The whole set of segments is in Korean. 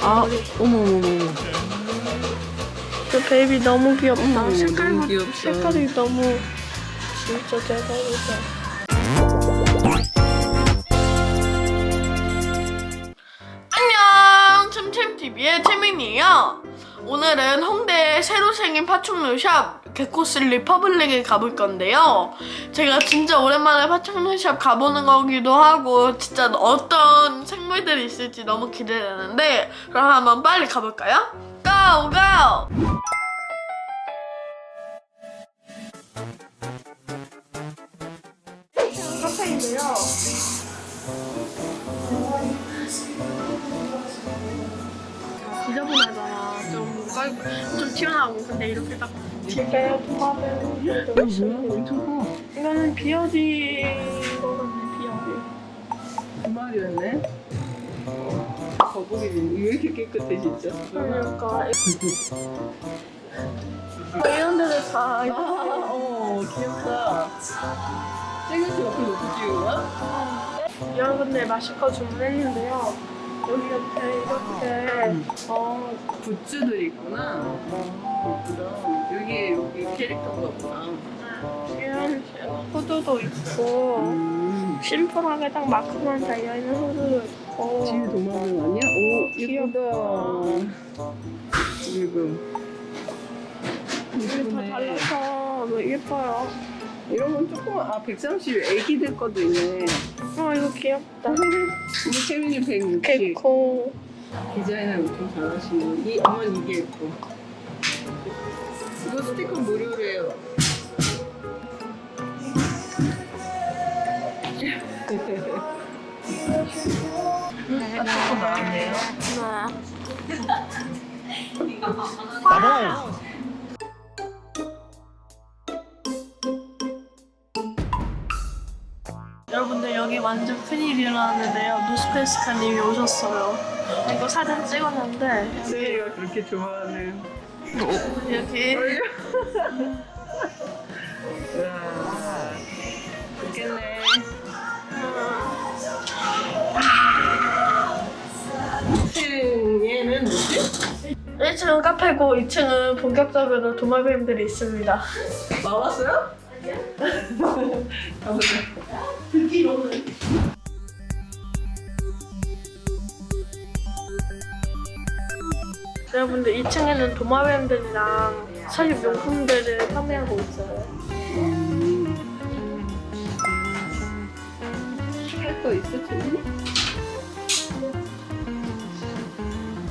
아. 어머, 어머, 어머. 그 베이비 너무 귀엽다. 어머, 색깔 너무 귀엽다. 색깔이 너무 진짜 대박이다. 안녕, 챔챔TV의 채민이에요. 오늘은 홍대에 새로 생긴 파충류 샵 개코스 리퍼블릭에 가볼 건데요. 제가 진짜 오랜만에 파충류샵 가보는 거기도 하고 진짜 어떤 생물들이 있을지 너무 기대되는데 그럼 한번 빨리 가볼까요? 고! 고! 카페인데요. 지저분하잖아. 좀 깔, 좀 튀어나오고 근데 이렇게 딱 집에 통하면 좀 있어요. 엄청 커. 이거는 비어디 거 같네 비어디. 두 마리였네. 거북이는 왜 이렇게 깨끗해, 진짜? 그러니까 이런 데를 다 아, 어, 귀엽다. 쨍긋이 옆에 놓고 찍은 거야? 여러분들 마실 거 주문했는데요. 여기 옆에 이렇게 어 굿즈들이 있구나. 예쁘다. 여기, 여기 캐릭터가 보다. 이런 후드도 있고 음. 심플하게 딱 마크만 달려있는 후드도 있고 지우 도마뱀 아니야? 오, 예쁘다. 그리고. 이게 다 예쁘네. 달라서 너무 예뻐요. 이런 건 조금, 아, 130, 애기들 것도 있네. 어 이거 귀엽다. 우리 채민이 160. 개코 디자인을 엄청 잘하시네. 이 어머니 이게 예뻐. 이거 스티커 무료래요. 아, 스티커 나왔네요. 여러분들 여기 완전 큰일이 일어났는데요. 노스페이스카님이 오셨어요. 이거 사진 찍었는데 세이가 그렇게 좋아하는. 여기 와, 좋겠네. 2층에는 뭐지? 1층은 카페고 2층은 본격적으로 도마뱀들이 있습니다. 나왔어요? 듣기로는 여러분들 2층에는 도마뱀들이랑 사육 용품들을 판매하고 있어요. 할거 있어, 지금?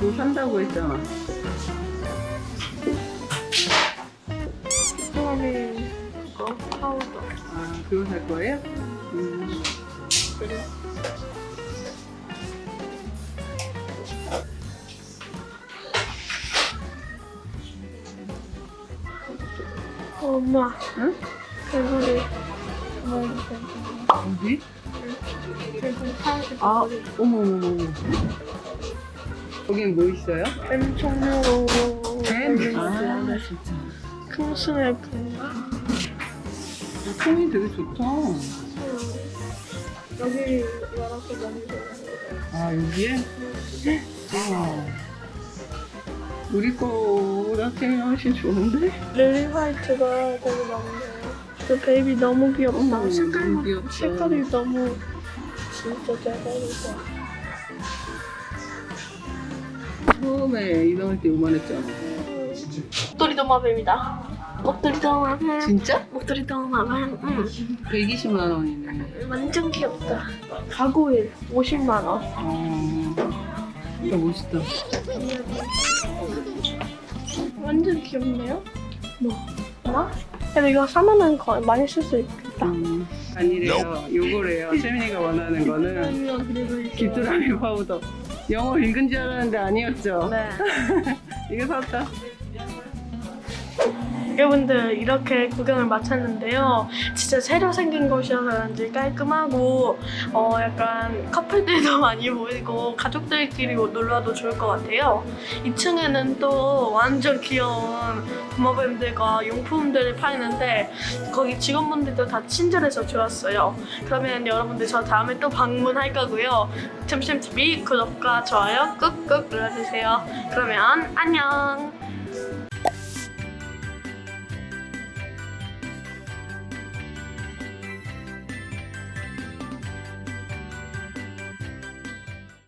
뭐 산다고 했잖아. 파우더. 아, 그거 살 거예요? 음. 그래. 어, 엄마, 응? 개구리. 어디? 파란색 아, 개구리. 어머머머. 거긴 뭐 있어요? 뱀 종류로 뱀? 아, 진짜. 큰 스냅인가? 통이 되게 좋다. 여기 열어서 많이 들어요. 아, 여기에? 와. 우리 거보다 템이 훨씬 좋은데? 릴리 화이트가 되게 많네요. 그 베이비 너무 귀엽다. 어머, 색깔, 너무 귀엽다. 색깔이 너무 진짜 대박이다. 처음에 이동할 때 요만했잖아. 목도리 도마뱀이다. 목도리 도마뱀. 진짜? 목도리 도마뱀. 응. 120만 원이네. 완전 귀엽다. 가구일 50만 원. 아, 진짜 멋있다. 완전 귀엽네요. 뭐? 뭐? 근데 이거 사면은 거의 많이 쓸 수 있겠다. 음, 아니래요. 요거래요. 세민이가 원하는 거는. 귀뚜라미 파우더. 영어 읽은 줄 알았는데 아니었죠? 네. 이거 샀다. 여러분들 이렇게 구경을 마쳤는데요. 진짜 새로 생긴 곳이어서 그런지 깔끔하고 어 약간 커플들도 많이 보이고 가족들끼리 놀러도 좋을 것 같아요. 2층에는 또 완전 귀여운 부모님들과 용품들을 파는데 거기 직원분들도 다 친절해서 좋았어요. 그러면 여러분들 저 다음에 또 방문할 거고요. 템템TV 구독과 좋아요 꾹꾹 눌러주세요. 그러면 안녕.